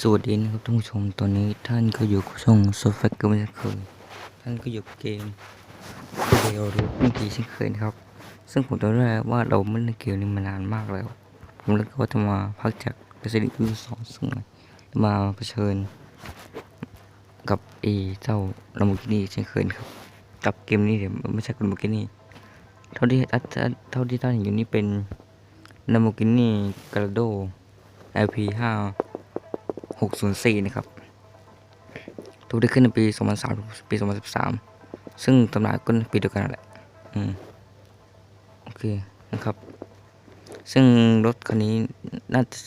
สวัสดีนะครับท่านผู้ชมตอนนี้ท่านก็อยู่กับช่องโซฟาเกมเช่เคยท่านก็อยู่กับเกมเดลรูปไม่ดีเช่นเคยนะครับ ซึ่งผมจำได้ว่าเราไม่เล่นเกมนี้มานานมากแล้ว ผมเลยก็จะมาพักจาก Resident Evil 2ซึ่งมาเผชิญ กับเอเจ้าลาโมกินีเช่นเคยครับกับเกมนี้เดี๋ยวไม่ใช่ลาโมกินี่เท่าที่เท่าที่ท่านเห็นอยู่นี่เป็นลาโมกินี่กราโด LP 5 604 นะครับ ถูกได้ขึ้นในปี 2003 ปี 2013 ซึ่งตำนานก็ปีเดียวกันแหละ อืม โอเค นะครับ ซึ่งรถคันนี้น่าจะ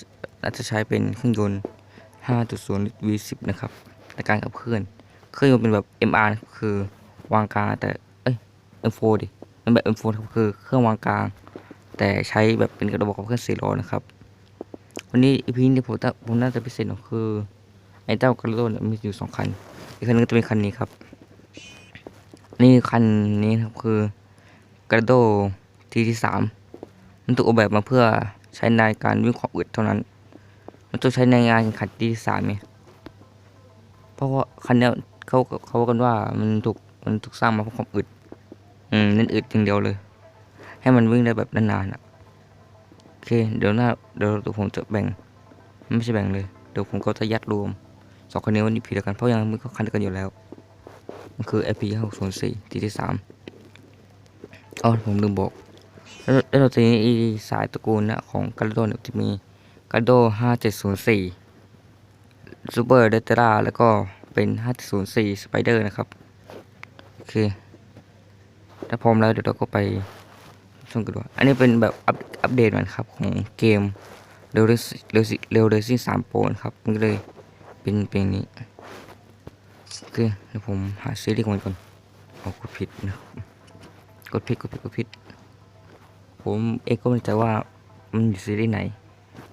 น่าจะใช้เป็นเครื่องยนต์ 5.0 V10 นะครับ ในการขับเคลื่อน เครื่องยนต์เป็นแบบ MR ครับคือวางกลางแต่ เอ้ย M4 ดิ มันแบบ M4 ครับคือเครื่องวางกลาง แต่ใช้แบบเป็นกระบอกขับเคลื่อนสี่ล้อนะครับ วันนี้อีพีนี้ผมจะผมน่าจะพิเศษหน่อยคือ ไอ้เจ้ากระโดดมีอยู่สองคัน อีกคันนึงจะเป็นคันนี้ครับ นี่คันนี้ครับคือกระโดดทีที่สามมันถูกออกแบบมาเพื่อใช้ในการวิ่งความอึดเท่านั้น มันต้องใช้ในงานแข่งขันที่สามไงเพราะว่าคันนี้เขาเขาว่ากันว่ามันถูกมันถูกสร้างมาเพื่อความอึด อืมเน้นอึดอย่างเดียวเลย ให้มันวิ่งได้แบบนานๆอะ เคเดี๋ยวหน้าเดี๋ยวผมจะแบ่ง ไม่ใช่แบ่งเลย เดี๋ยวผมก็จะยัดรวมสองคนนี้วันนี้ผิดกันเพราะยังมันก็คันกันอยู่แล้ว มันคือ IP 6 0 4ทีที่สามอ๋อผมลืมบอกแล้วแล้วเราจะมีอีสายตระกูลนะของกาโดเนี่ยจะมีกาโด5704 Super d e t a แล้วก็เป็น 5704 Spider นะครับ โอเค ถ้าพร้อมแล้วเดี๋ยวเราก็ไป ชมกันดูอันนี้เป็นแบบอัปเดตมันครับ ของเกมเร็วเร็วเร็วเรซิ่งสามโปนครับมันก็เลยเป็นเป็นอย่างนี้โอเคเดี๋ยวผมหาซีรีส์ของมันก่อนเอากดผิดนะครับกดผิดกดผิดกดผิด ผมเองก็ไม่ใจว่ามันอยู่ซีรีส์ไหน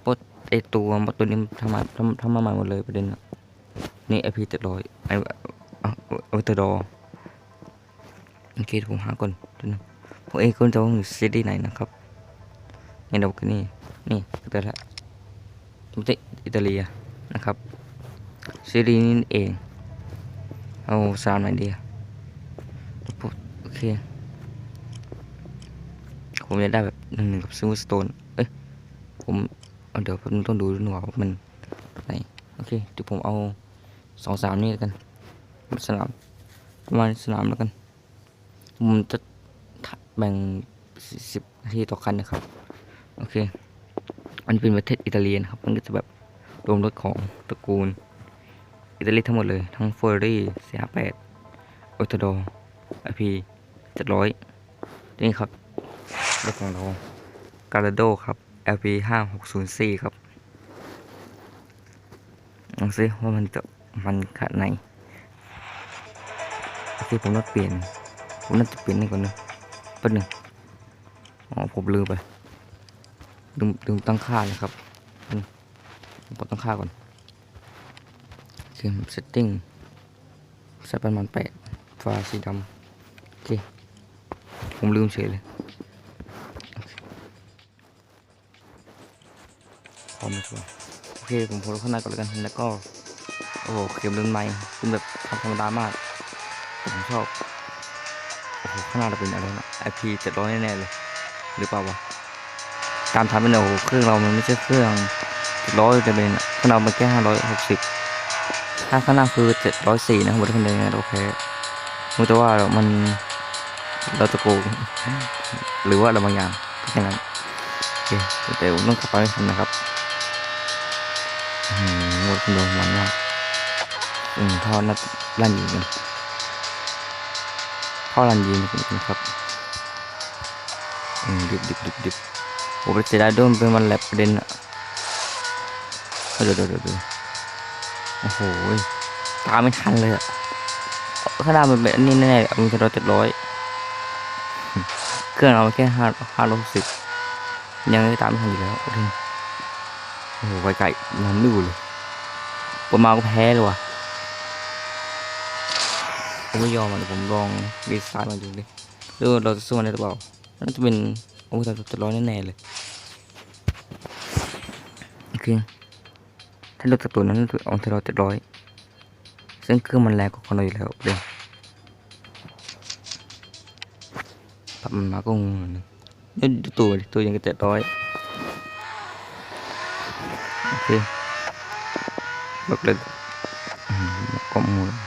เพราะไอตัวมตัวนี้ทำมาทำทำมาใหม่หมดเลยประเด็นนี่ไอพีเจ็ดร้อยไอเอาเอาตัวดอโอเคผมหาก่อนเดี๋ยวนะ เองก็จะอยู่ซีรีส์ไหนนะครับนี่เราก็นี่นี่ก็ได้ละมันจะอิตาลีนะครับซีรีส์นี้เอง เอาสามไหนดีโอเคผมจะได้แบบหนึ่งหนึ่งกับซิลสโตนเอ้ยผมเอาเดี๋ยวผมต้องดูด้วยว่ามันไหนโอเคเดี๋ยวผมเอาสองสามนี้กันสนามประมาณสนามแล้วกันผมจะ แบ่งสิบนาทีต่อคันนะครับ โอเคมันเป็นประเทศอิตาเลียนครับ มันก็จะแบบรวมรถของตระกูล อิตาลีทั้งหมดเลย ทั้งเฟอร์รี่สี่ห้าแปดโอตโดไอพีเจ็ดร้อยนี่ครับรถของเราการาโดครับ LP ห้าหกศูนย์สี่ครับลองซิว่ามันจะมันขนาดไหนโอเคผมน่าเปลี่ยน ผมน่าจะเปลี่ยนนี่ก่อนนะ แป๊บหนึงอ๋อผมลืมไปลืมลืมตั้งค่าเลยครับผมกดตั้งค่าก่อนโอเค setting ใส่ประมาณแปดฟ้าสีดำโอเค ผมลืมเฉยเลยคพร้อมชัวโอเค ผมโพสต์ข้างในก่อนแล้วกันแล้วก็ โอ้โหเข็มเรื่อนใหม่เป็นแบบทำธรรมดามาก ผมชอบ ข้างหน้าเราเป็นอะไรนะ IP เจ็ดร้อยแน่ๆเลย หรือเปล่าวะตามทำเป็นโอ้โหเครื่องเรามันไม่ใช่เครื่องเจ็ดร้อยจะเป็นเครื่องเรามันแค่ห้าร้อยหกสิบถ้าข้างหน้าคือเจ็ดร้อยสี่นะครับบนคนเดียวเราแพ้รู้แต่ว่าเรามันเราจะโกงหรือว่าเราบางอย่างแค่นั้นโอเคแต่ผมต้องขับไปให้ทันนะครับอืมรถคนเดียวมันมากอืมท่อน่าจะลั่นอยู่เหมือน กันท่อรันยีนนะครับอืมดิบดิบดิบดิบโอ้เสียดายด้วยมันเป็นวันแลบประเด็นอะเดี๋ยวเดี๋ยวเดี๋ยวเดี๋ยวโอ้โหตามไม่ทันเลยอะขนาดมันเป็นอันนี้แน่ๆมีแค่ร้อยเจ็ดร้อยเครื่องเราแค่ห้าห้าร้อยสิบยังไม่ตามไม่ทันอยู่แล้วโอ้โหไกลๆมันไม่อยู่เลยประมาณก็แพ้เลยว่ะ ผมไม่ยอมอะเดี๋ยวผมลองดีไซน์มาดูดิดูเราจะสู้มันได้หรือเปล่าน่าจะเป็นโอ้ยแต่จะร้อยแน่ๆเลยโอเคถ้าลดจากตัวนั้นอเอาที่เราจ็ดร้อยซึ่งเครื่องมันแรงกว่าของเราอยู่แล้วเดี๋ยวปรับมันมาก็งงเลยนี่ดูตัวตัวยังก็จ็ดร้อยโอเคลดเลยก็มูล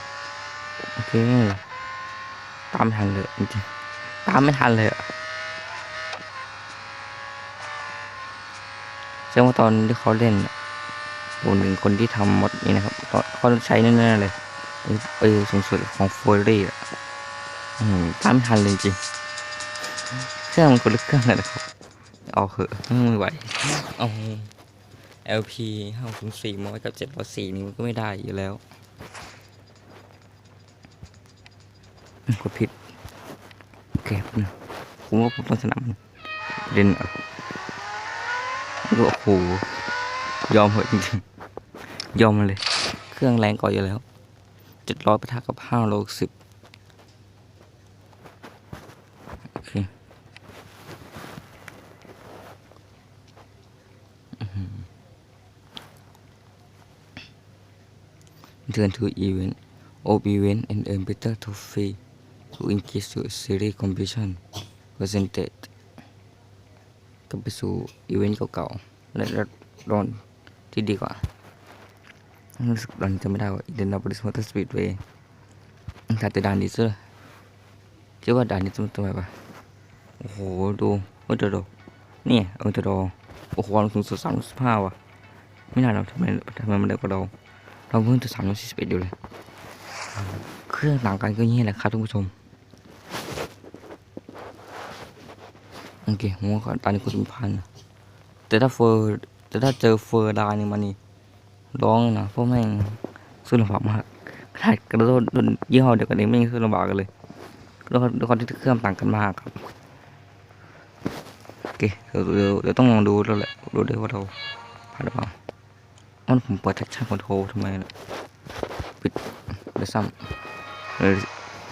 โอเคตามไม่ทันเลยจริงๆตามไม่ทันเลยอะแสดงว่าตอนที่เขาเล่นผมหนึ่งคนที่ทำมดนี้นะครับเขาใช้แน่ๆเลยไอ้ไอ้สูงสุดของโฟลรี่อะตามไม่ทันเลยจริง เครื่องมันคนละเครื่องเลยนะครับ เอาเหอะไม่ไหวเอา LP ห้าศูนย์สี่มาไว้กับเจ็ดร้อยสี่นี่มันก็ไม่ได้อยู่แล้ว กดผิดโอเคแป๊บนึงผมว่าผมต้องชนะมันเล่นอะโอ้โหยอมเหอะจริงๆ ยอมมันเลย เครื่องแรงกว่าอยู่แล้วเจ็ดร้อยปะทะกับห้าโลสิบโอเคอื้อหือ Turn to event, op event and earn better trophy to increase your series completion percentage กลับไปสู่อีเวนต์เก่าๆ และรอนที่ดีกว่ารู้สึกรอนจะไม่ได้ว่าเดนนับบริสมอเตอร์สปีดเวย์ถ้าแต่ด่านนี้เสื้อคิดว่าด่านนี้จะมันทำไปะโอ้โห ดูเออเดอเนี่ยเออเดอโอ้โหความสูงสุดสามสิบห้าว่ะ ไม่น่าเราทำไมทำไมมันเร็วกว่าเราเราเพิ่งจะสามร้อยสี่สิบเอ็ดอยู่เลย เครื่องต่างกันก็นี่แหละครับทุกผู้ชม โอเคผมว่าตอนนี้คุณสมพันธ์นแต่ถ้าเฟอร์แต่ถ้าเจอเฟอร์ดานี่มันนี่ร้องนะเพราะแม่งสู้ลำบากมากขนาดกระโดดโดนยี่ห้อเดียวกันเองไม่งสู้ลำบากกันเลยด้วยความด้วยความที่เครื่องต่างกันมากครับโอเคเดี๋ยวเดี๋ยวเดี๋ยวต้องลองดูแล้วแหละดูด้วยว่าเราผ่านหรือเปล่าอ้าวผมเปิดแท็กชั่นคอนโทรทำไมนะปิดเดี๋ยวซ้ำเออ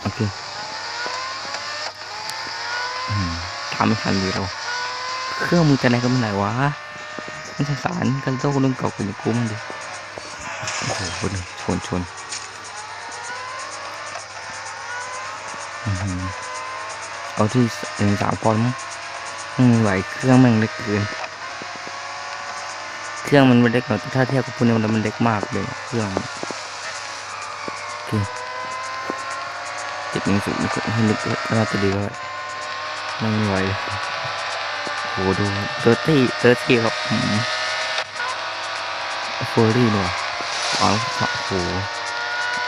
โอเคอืม ทำไม่ทันเลยเราเครื่องมึงจะไหนก็ไม่ไหนวะมันสงสารกันโต้เรื่องเก่ากูอย่างกูมันดิโอ้โหคนชนชนอื้อหือเอาที่หนึ่งสามคนมั้งอืมไหวเครื่องแมันเล็กเกิน เครื่องมันไม่เล็กหรอกแต่ถ้าเทียบกับพวกนี้มันมันเล็กมากเลยเครื่องโอเคติดหนึ่งสุดนี่ก็ให้นึกน่าจะดีแล้ว ไม่ไหวยโหดูเตอร์ตี้เตอร์ตี้ครับเฟอร์รี่เนี่ยอ๋อโอ้โห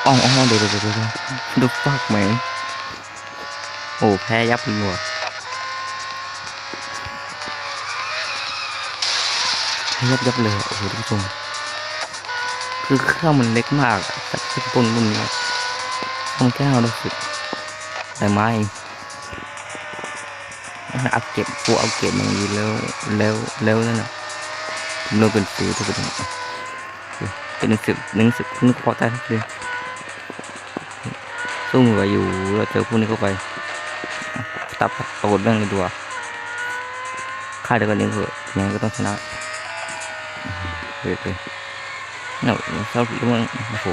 อ๋ออ๋อเดี๋ยวเดี๋ยวเดี๋ยวเดี๋ยวดูฟักไหมโอ้แพ้ยับเลยว่ะแพ้ยับยับเลยโอ้โหทุกผู้ชมคือเครื่องมันเล็กมากอะจากที่ต้นรุ่นนี้มันแค่เรารู้สึกแต่ไม้ อัพเก็บฟูอัพเก็บมันดีแล้วแล้วแล้วนั่นน่ะผมเริ่มเป็นสีทุกคนเป็นหนึ่งสิบหนึ่งสิบนึกพอได้ทักเดือนสู้มือไหวอยู่เราเจอพวกนี้เข้าไปตับปรากฏเรื่องเลยดีกว่าค่าเดียวกันเองเถอะยังไงก็ต้องชนะเฮ้ยเฮ้ยเนาะเศร้าเรื่องโอ้โห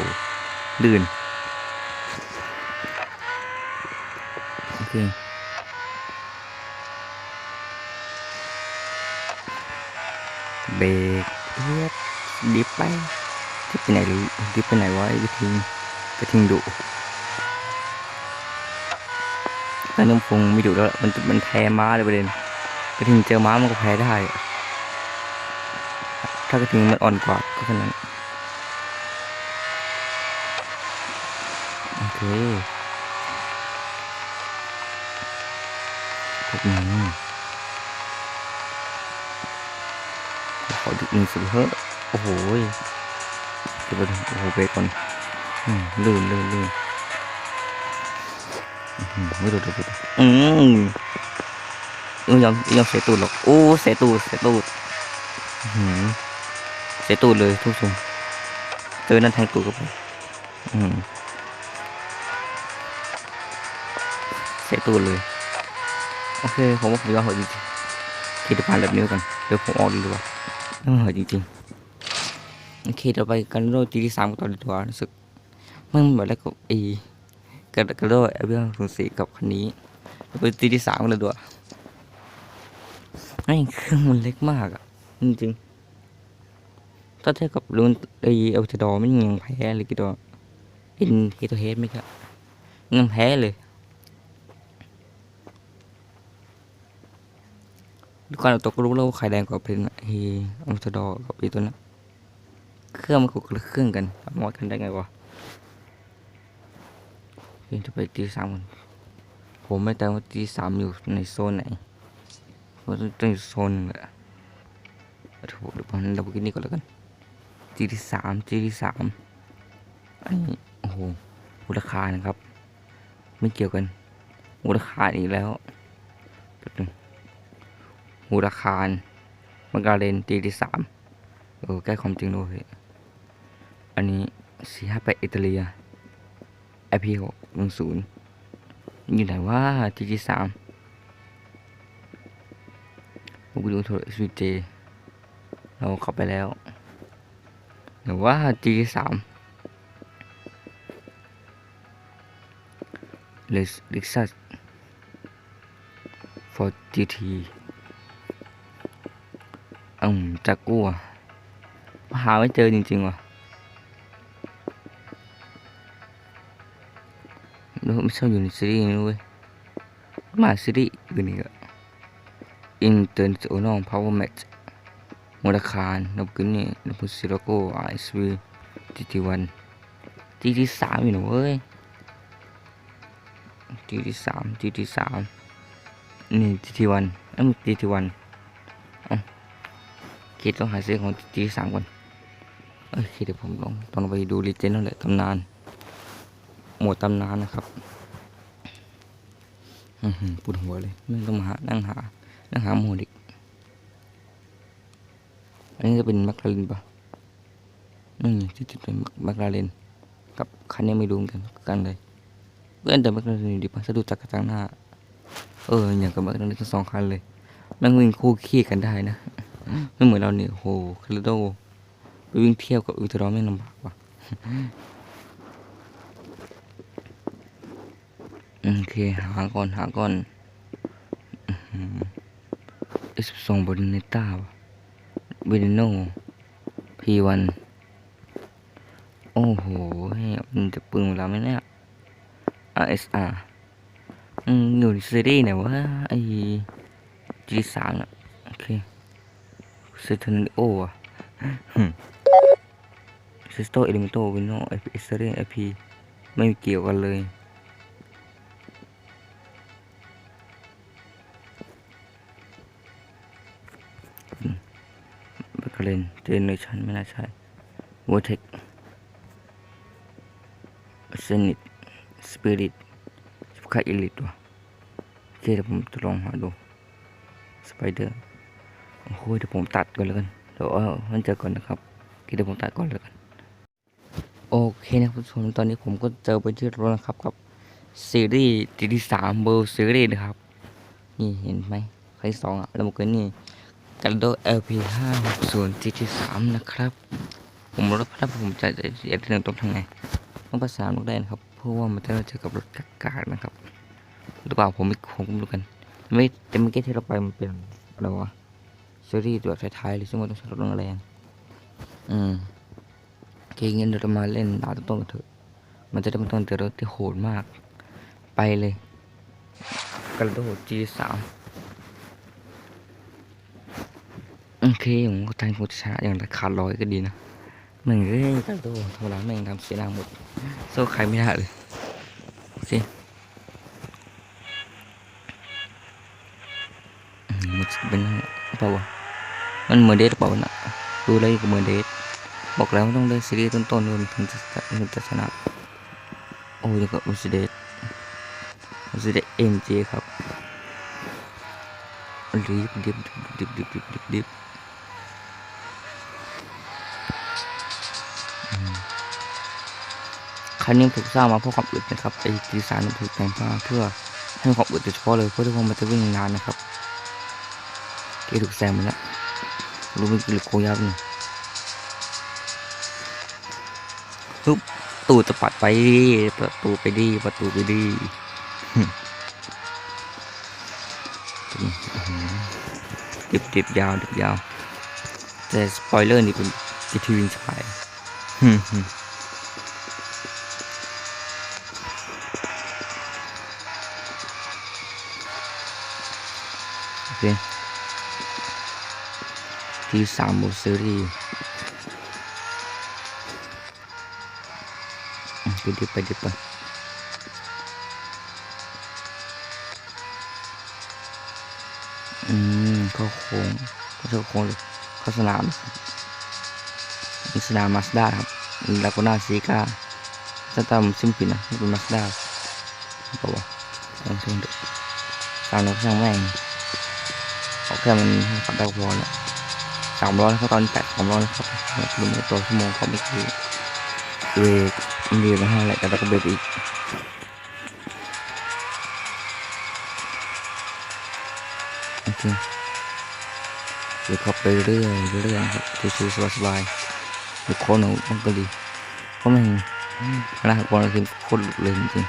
ลื่นโอเค เบรกเอียดดิฟไปดิฟไปไหนหรือดิฟไปไหนวะไอ้กระทิงกระทิงดุแต่น้ำพงไม่ดุแล้วมันมันแพ้ม้าเลยประเด็นกระทิงเจอม้ามันก็แพ้ได้ ถ้ากระทิงมันอ่อนกว่าก็แค่นั้นโอเคพวกนี้ ขอดึกหนึ่งสุดเฮ้อะโอ้โหเดี๋ยวไปโอ้โหเบรกก่อนลื่นลื่นลื่นอื้อหือไม่ดูดูดูอืมเออยอมยอมเสียตูดหรอกโอ้เสียตูดเสียตูดอื้อหืเสียตูดเลยทุกคนเจอนั่นแทงตูดก็ไปอืมเสียตูดเลยโอเคผมว่าผมยอมหอะจริงๆคิดผ่านแบบนี้กันเดี๋ยวผมออกดีกว่า เออจริงๆ โอเคเราไปกันโรจีที่สามกันต่อดีกว่ารู้สึกมันเหมือนแล้วกับไอ้กันกันโรเอเวอร์ศูนสีกับคันนี้ไปจีที่สามกันเลยดีกว่าไอ้เครื่องมันเล็กมากอะจริงๆถ้าเทียบกับรุ่นไอเอลเทดอไมันยังแพ้เลยกี่ตัวอินเฮตัวเฮดไม่ครับยังแพ้เลย ดูการเอาตัวก็รู้แล้วว่าใครแรงกว่าเป็นไอ้เอลเทดอกับอ้ตัวนั้นเครื่องมันคนละเครื่องกันมอดกันได้ไงวะเพียงจะไปตีสามกันผมไม่แต่ว่าตีสามอยู่ในโซนไหนว่าต้องอยู่โซนหนึ่งแหละถูกเดี๋ยวผมเราไปกินนี่ก่อนแล้วกันตีที่สามตีที่สามอันนี้โอ้โหมูลค่านะครับ ไม่เกี่ยวกันมูลค่าอีกแล้วแป๊บนึง มูลค่ามันการเรนตีที่สามเออใกล้ความจริงด้วยอันนี้สี่ห้าแปดอิตาลีไอพีหกหนึ่งศูนย์อยู่ไหนว่าทีจีสามผมไปดูโทรศัพท์เจ เราเข้าไปแล้วหรือว่าทีจีสามเลสลิกซัสฟอร์จีที อืมจะกลัวหาไม่เจอจริงๆว่ะดูไม่ชอบอยู่ในซีรีส์นู้นเว้ยมาซีรีส์อื่นอีกอะ International งพาวเวอร์แมูลคารนบกินนี่นบพุซิลโกไอซ์วีจีทีวันจีทีสามอยู่หนูเว้ยจีทีสามจีทีสามนี่จีทีวันนั่นจีทีวัน คิดต้องหาซื้อของ GT3 ก่อนโอเคเดี๋ยวผมลองต้องไปดูรีเจนนั่นแหละตำนาน หมวดตำนานนะครับอือหือปวดหัวเลยไม่ต้องมาหานั่งหานั่งหาหมวดอีกอันนี้จะเป็นแมคลาเรนปะนี่ที่จะเป็นแมคลาเรนกับคันนี้ไม่รู้เหมือนกันกันเลยเพื่อนแต่แมคลาเรนดีปะถ้าดูจากกระจังหน้า เอออย่างกับแมคลาเรนทั้งสองคันเลยแม่งวิ่งคู่ขี้กันได้นะ ไม่เหมือนเราเนี่ยโหคาริโดไปวิ่งเที่ยวกับอุตร้าไม่ลำบากว่ะโอเคหาก่อนหาก่อนเอสสองบนเนต้าวะเบนโนพีวันโอ้โหเฮ้ยมันจะปึงเวลาไหมเนี่ย RSR อืมอยู่ในซีรีส์ไหนวะไอ G3 อะ เซตันโออะซิสโตเอลิเมโตวินโนไอพีเอสเตอรนไอพีไม่เกี่ยวกันเลย แบคเลนเจเนเรชันไม่น่าใช่วอเทคเซนิตสปิริตสกายเอลิตวะโอเคเดี๋ยวผมจะลองหาดูสไปเดอร์ โอ้โหเดี๋ยวผมตัดก่อนแล้วกันเดี๋ยวเอามันเจอก่อนนะครับเคเดี๋ยวผมตัดก่อนแล้วกันโอเคนะครับผู้ชมตอนนี้ผมก็เจอไปที่รถนะครับกับซีรีส์ที่สามเบอร์ซีรีส์นะครับ นี่เห็นไหมใครสองอะแล้วมันก็นี่กันโด LP 5 6 0 GT 3นจีดีสามนะครับ ผมรถพัฒผมจะจะเอ็ดหนึ่งต้องทำไงต้องประสานรถได้นะครับเพราะว่ามันจะเจอกับรถกากานะครับหรือเปล่าผมไม่ผมรู้กันไม่แต่เมื่อกี้ที่เราไปมันเป็นอะไรวะ ซีรีส์ตัวท้ายๆเลยซึ่งมันต้องใช้รถแรงอืมโอเคงั้นเดี๋ยวเรามาเล่นดาวต้นๆกันเถอะ มันจะได้ไม่ต้องเจอรถที่โหดมาก ไปเลยกันโดด G3 โอเคผมก็ใจผมจะชนะอย่างขาดร้อยก็ดีนะแม่งเอ้ยกระโดดธรรมดาแม่งทำเสียหน้าหมดโซ่ใครไม่ได้เลยสิอืมมันจะเป็นเปล่าวะ มันเหมือนเดทเปล่านะดูเลยก็เหมือนเดทบอกแล้วต้องเล่นซีรีส์ต้นๆมันถึงจะถึงจะชนะโอ้ยแล้วก็มันจะเดทมันจะเดทเอ็มจีครับรีบดิบดิบดิบดิบดิบดิบคันนี้ถูกสร้างมาเพื่อความอึดนะครับไอ้ดีไซน์มันถูกแต่งมาเพื่อให้ความอึดโดยเฉพาะเลยเพื่อที่ว่ามันจะวิ่งนานนะครับเกถูกแซงมาแล้ว รู้มันคือโคยับนี่ฮึบตูดจะปัดไปดิประตูไปดิประตูไปดิหึดิบดิบยาวดิบยาว แต่สปอยเลอร์นี่เป็นกิทีวินสปายหึหึโอเค ที่สามบทซีรีส์ไปดิไปดิไปอืมเข้าโค้งเข้าโค้งเลยเข้าสนามครับมีสนามมาสด้าครับลาโกนาซีกาถ้าตามซิมปินะนี่เป็นมาสด้าบอกว่าลองเชิญดูตามเราช่างแม่งเอาแค่มันขับได้พอแล้ว สามร้อยนะครับตอนนี้แปดสามร้อยนะครับกิโตรต่อชั่วโมงก็ไม่คือเบรกมันเบรกมาให้แหละแต่เราก็เบรกอีกโอเคเดี๋ยวขับไปเรื่อยเรื่อยครับชิวๆสบายๆหรือโค้งหนูมันก็ดีเพราะมันขนาดบอลคือโคตรหลุดเลยจริง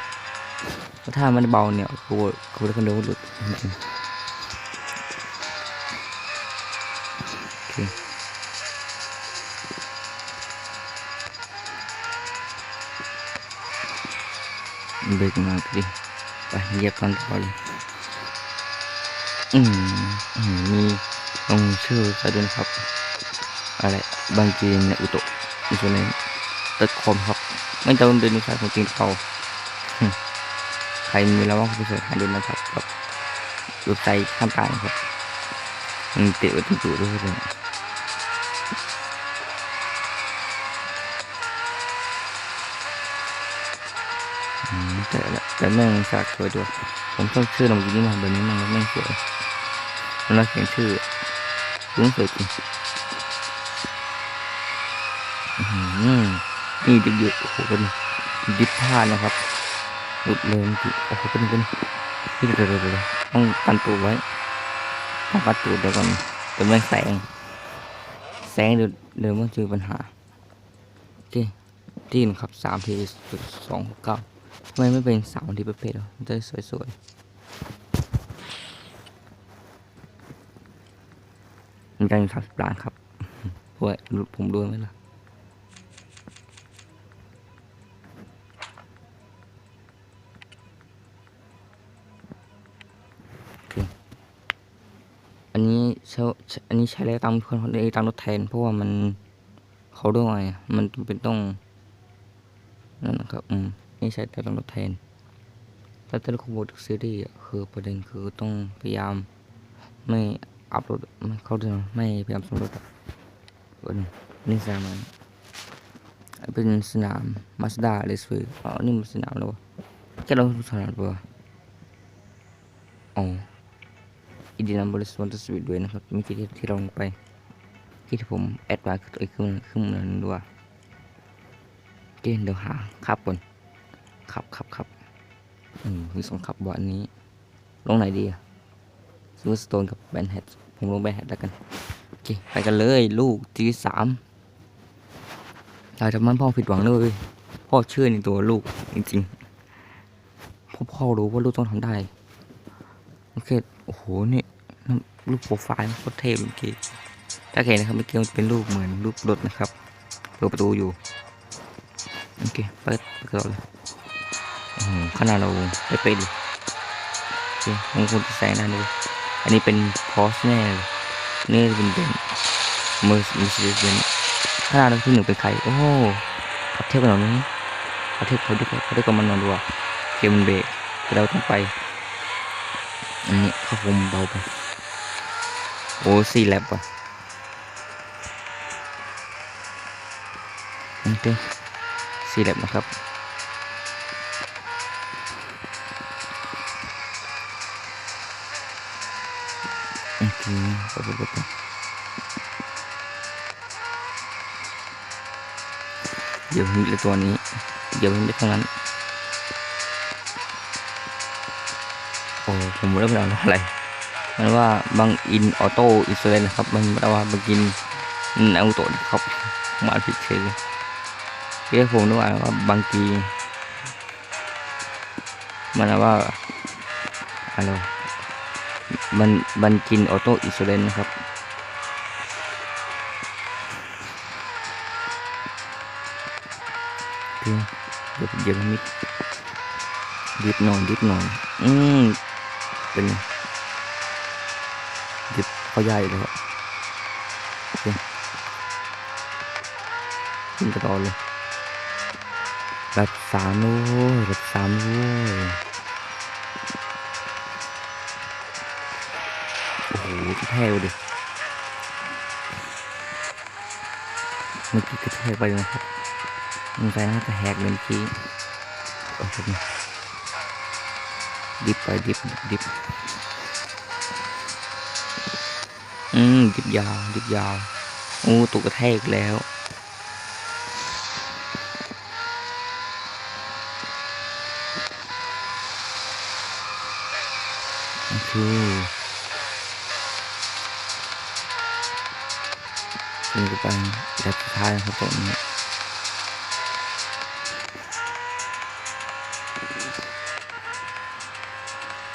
ๆถ้ามันเบาเนี่ยกูกูได้คนเดียวหลุดจริงๆ โอเบรกมาดิไปเหยียบกันต่อเลยอืมมีลงชื่อซะด้วยครับ อะไรบางจีนเนี่ยอุตะอินโซเนตึกคอมครับ ไม่ต้องเดินในสายของจริงเขาใครมีแล้วว่างไปเสิร์ชหาดูนะครับกับเว็บไซต์ข้างใต้นะครับมันเตะไว้ที่จุดด้วยเลย แต่แม่งฉากสวยด้วยผมชอบชื่อลงจีนี่มาแบบนี้มันแม่งสวยเวลาเขียนชื่อรู้สวยจริงอื้อหือนี่ดิบเยอะโอ้โหเป็นดิบพาดนะครับหลุดเลยมื่อกี้โอ้โหเป็นเป็นนี่เดี๋ยวเดี๋ยวเดี๋ยวต้องกันตูดไว้ต้องกันตูดเดี๋ยวก่อนเดี๋ยวแม่งแสง แสงเดี๋ยวเดี๋ยวมันเจอปัญหาโอเคที่นะครับสามทีจุดสองเก้า ทำไมไม่เป็นสาที่ประเภทอะมันจะได้สวยๆมันจะมีสามสิบล้านครับเพราะว่าผมรู้ไหมล่ะอันนี้ใช้อันนี้ใช้แล้วตามคนคนตามรถแทน เพราะว่ามันเขาด้วยไงมันเป็นต้องนั่นนะครับ อืม นี่ใช้แต่ตามรถแทนแต่แต่ละขบวนซีรีส์คือประเด็นคือต้องพยายามไม่อัพโหลดไม่เข้าถึงไม่พยายามสำรวจอะวันนี่สนามันเป็นสนามมาสด้าเลสเวย์อ๋อนี่มันสนามแล้วแค่เราสนามปะอ๋ออินดีนัมบริสวันตสวิตด้วยนะครับมีที่ที่เราลงไปที่ผมแอดไว้คือตัวอีกขึ้นขึ้นมาหนึ่งด้วยโอเคเดี๋ยวหาขับก่อน ขับขับขับอืมมีสองขับวันนี้ ลงไหนดีอะซูสโตนกับแบนแฮดผมลงแบนแฮดแล้วกัน โอเค ไปกันเลยลูกทีสามเราจะมันพ่อผิดหวังเลย พ่อเชื่อในตัวลูกจริงๆพ่อพ่อรู้ว่าลูกต้องทำได้ โอเค โอ้โหนี่นั่นรูปโปรไฟล์โคตรเท่เมื่อกี้ถ้าเห็นนะครับเมื่อกี้มันเป็นรูปเหมือนรูปรถนะครับเปิดประตูอยู่ โอเค เปิดเปิดก่อนเลย ขนาดเราได้เป็นเลยโอเคมันควรจะแซงได้เลยอันนี้เป็นพอสแน่เลยนี่เป็นเบนเมอร์มิสเดสเบนขนาดเราที่หนึ่งเป็นใครโอ้โหขับเทียบกันหน่อยนี้ขับเทียบเขาด้วยเขาด้วยกันมันนอนดูอะเกมเบรกเราต้องไปอันนี้เขาคงเบาไปโอ้สี่แลบว่ะโอเคสี่แลบนะครับ เดี๋ยวมีเลยตัวนี้เดี๋ยวมีเท่านั้นโอ้ผมไม่รู้เป็นอะไรมันว่าบางอินออโต้อิสเอลนะครับ มันแปลว่าบางอินออโต้ครับมาผิดเฉยเลยเรียกผมด้วยว่าบางกีมันว่าอะไร วะมันบันจินออโต้อิสเรนนะครับ เดี๋ยวเดี๋ยวมิดดิบหน่อยดิบหน่อย อืม เป็นดิบเขาใหญ่เลยครับโอเคขึ้นกระดอนเลยแบบสามด้ยแบบสามด้ยโอ้ กระแทกดิเมื่อกี้กระแทกไปนะครับมันใจน่าจะแหกเลยเมื่อกี้โอ้โหดิบไปดิบดิบอืมดิบยาวดิบยาวโอ้ตกกระแทกแล้วโอเค ขึ้นไปดับสุดท้ายครับตรงนี้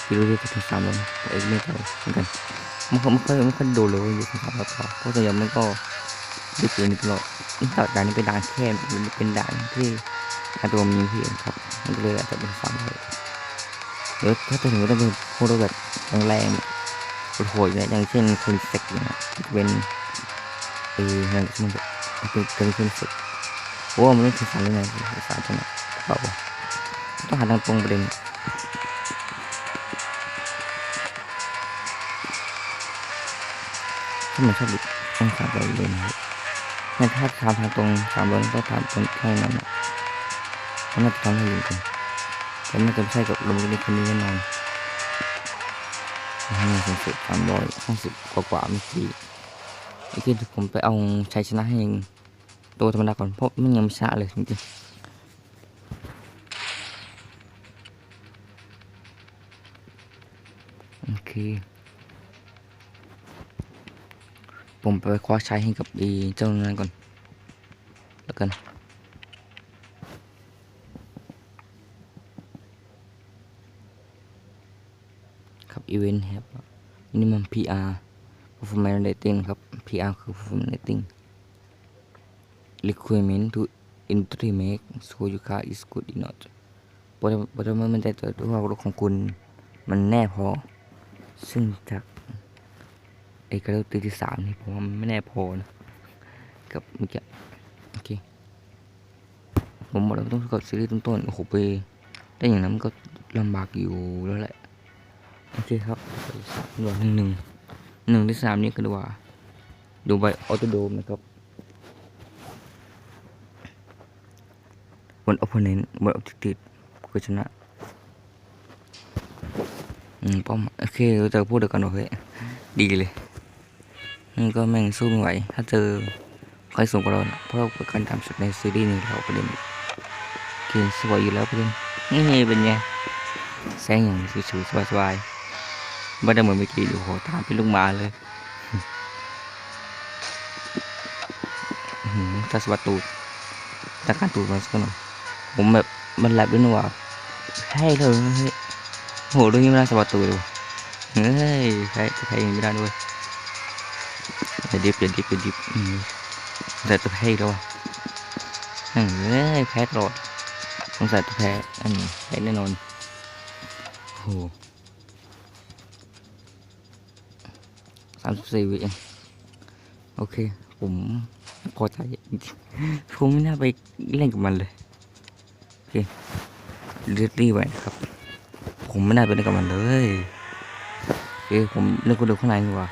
พี่รู้ที่จะถึงสามแล้วนะเอ้ยไม่เท่าเหมือนกันมันก็ไม่ค่อยไม่ค่อยดูเลยว่าอยู่ถึงสามแล้วเปล่าเพราะส่วนใหญ่มันก็ดูเกินตลอดนี่ด่านด่านนี้เป็นด่านแค่เป็นด่านที่หารตัวมีเพียงครับมันก็เลยอาจจะเป็นสามเลยหรือถ้าจะถึงก็ต้องเป็นพวกรถแบบแรงๆโหดๆอย่างเช่นคอนเซ็ปต์เนี่ยเป็น เอออย่างเช่นเป็นเกินคอนเซ็ปต์โอ้มันไม่ถึงสามเลยไงสามใช่ไหมเปล่าต้องหาทางตรงประเด็นถ้ามันชอบบิดต้องสามร้อยเลยนะครับงั้นถ้าทางทางตรงสามร้อยต้องทางตรงแค่นั้นนะมันน่าจะทำให้ยู่กันแต่น่าจะไม่ใช่กับลมเล็กๆคนนี้แน่นอนให้มันสูงสุดสามร้อยห้าสิบกว่าๆเมื่อกี้เมื่ อกี้ผมไปเอาชัยชนะให้ตัวธรรมดาก่อนเพราะมันยังไม่ชนะเลยจริงๆโอเค ผมไปคว้าใช้ให้กับอีเจ้านั้นก่อนแล้วกันครับอีเวนต์ครับนี่มัน PR performance rating ครับ PR คือ performance rating requirement to entry make so your car is good enough เพราะเพรามันจะตัวจว่ารถของคุณมันแน่พอ ซึ่งจากไอ้กระโดดตีที่สามนี่ผมว่ามันไม่แน่พอนะ กับเมื่อกี้โอเค ผมบอกแล้วต้องกับซีรีส์ต้นๆโอ้โหไปได้อย่างนั้นก็ลำบากอยู่แล้วแหละ โอเคครับสามหน่วยหนึ่งหนึ่ง หนึ่งที่สามนี่ก็ดูว่า ดูใบออโตโดมนะครับบน opponent บน objective ก็ชนะอืมป้อมโอเคเราจะพูดเดียวกันโอเคดีเลยนี่ก็แม่งสู้ไม่ไหว ถ้าเจอใครสูงกว่าเราเพราะเราเป็นการทำสุดในซีรีส์นี้เราประเด็นเกมสวยอยู่แล้วประเด็นนี่เป็นไงแซงอย่างชิวๆสบายๆ ไม่ได้เหมือนเมื่อกี้โอ้โหตามเป็นลูกหมาเลยหือถ้าสวัสตูดตาการตูดมาสักหน่อยผมแบบมันแลบด้วยนะว่าใช่เลยเฮ้โหเรื่งนี้ไม่น่าสวัสดตูดเลยเฮ้ยใช่ใช่ยังไม่ได้ด้วยอย่ดิบอย่ดิบอย่ดิบอืมแต่ตัวแพ้แล้วอะเฮ้ยแพ้ตลอดสงสัยตัวแพ้อันนี้แพ้แน่นอนโอ้โหสามสี่วิเองโอเค ผมพอใจผมไม่น่าไปเล่นกับมันเลย โอเคเรียรีไว้นะครับ ผมไม่น่าไปเล่นกับมันเลยโอเคผมเล่นคนเดียวข้างในดีกว่า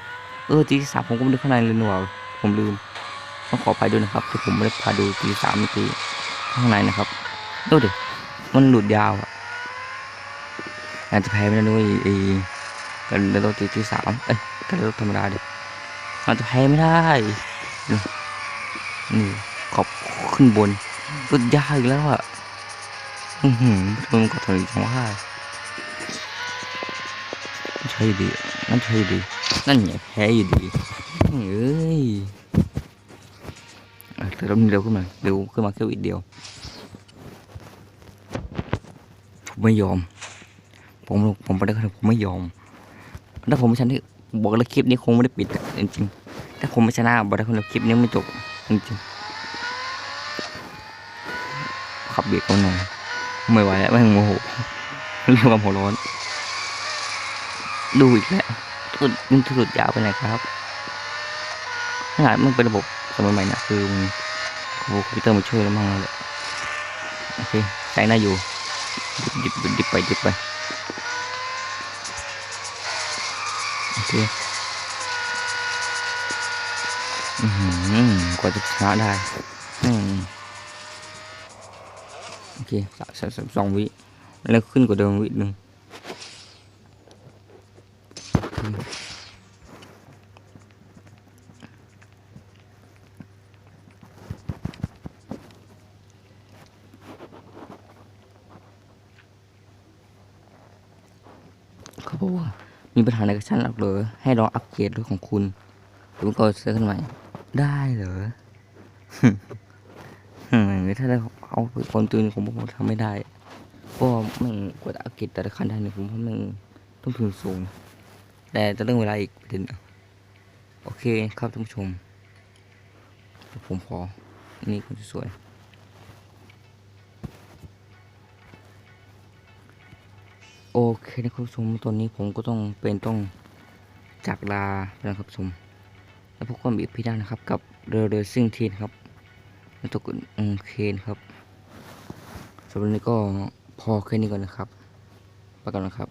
เออตีสามผมก็ไม่ได้ข้างในเลยนี่ว่าผมลืมต้องขออภัยด้วยนะครับที่ผมไม่ได้พาดูตีสามเมื่อกี้ข้างในนะครับดูดิมันหลุดยาวอะอาจจะแพ้ไม่ได้ด้วยไอ้กันแล้วตีตีสามเอ้ย กันแล้วธรรมดาเดิอาจจะแพ้ไม่ได้นี่ขอบขึ้นบนหลุดยาวอีกแล้วอะอือหือมันก็ถึงจังว่าใช่ดินั่นใช่ดินั่นไงแพ้อยู่ดีเอ้ยโอเคแต่เราเร็วขึ้นมาเร็วขึ้นมาแค่วิดเดียวผมไม่ยอม ผมผมไปได้ขนาดผมไม่ยอมถ้าผมไม่ชนะ บอกแล้วคลิปนี้คงไม่ได้ปิดจริงๆถ้าผมไม่ชนะบอกได้คนละคลิปนี้ไม่จบจริงๆขับเบียดเขาหน่อยไม่ไหวแล้วแม่งโมโหเรื่องความหัวร้อน ดูอีกแล้วสุดมันสุดยาวไปไหนครับขนาดมันเป็นระบบสมัยใหม่นะคือมันคอมพิวเตอร์มาช่วยแล้วมั่งเลยโอเคใช้ได้อยู่ดิบดิบดิบไปดิบไป โอเคอือหือกว่าจะชนะได้โอเคสามสามสามสองวิแล้วขึ้นกว่าเดิมวิหนึ่งเขาบอกว่า มีปัญหาในกระชั้นหลักเหรอให้ลองอัปเกรดรถของคุณหรือก็ซื้อขึ้นใหม่ ได้เหรออืมถ้าได้เอาไปคนตัวนี้ผมผมทำไม่ได้เพราะว่าแมันกว่าจะอัปเกรดแต่ละคันได้เนี่ยผมว่าะมันต้องทุนสูง แต่จะเรื่องเวลาอีกประเด็นโอเคครับท่านผู้ชม ผมขอนนี่คนสวย เคนะครับชมตอนนี้ผมก็ต้องเป็นต้องจากลาแล้วนครับชมแล้วพบกันอีกพี่ได้นะครับ กับเรือเรือซิ่งทีนครับแล้วตกุนอืมเคนครับสำหรับนนี้ก็พอแค่นี้ก่อนนะครับไปกันนะครับ